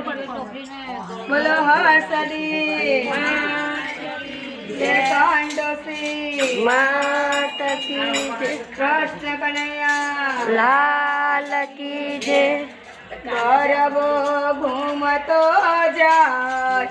બોલો હર્ષદી કાંડોસી માત કી જય કૃષ્ણ કનૈયા. લાલ કી જય ગરબો ઘૂમતો જા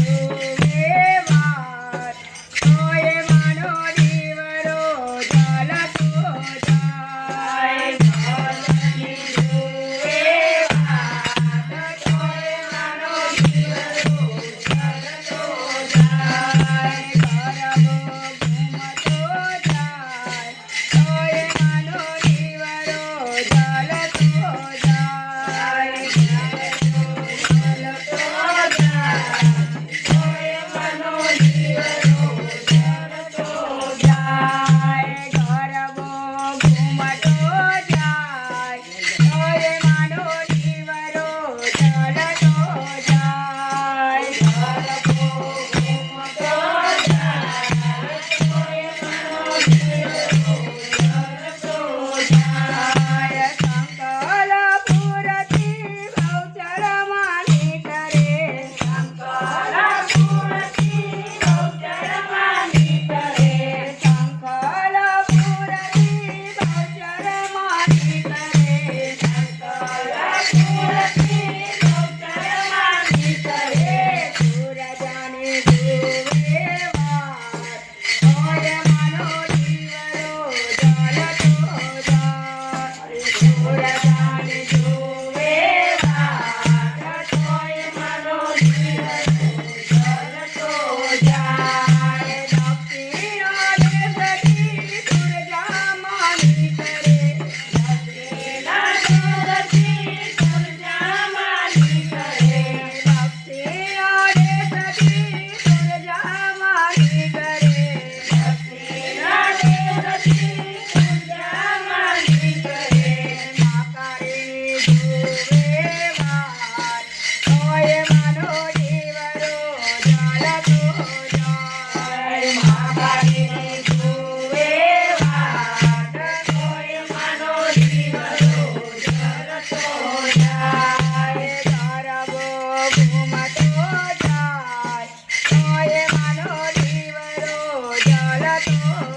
you. Oh.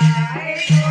Bye.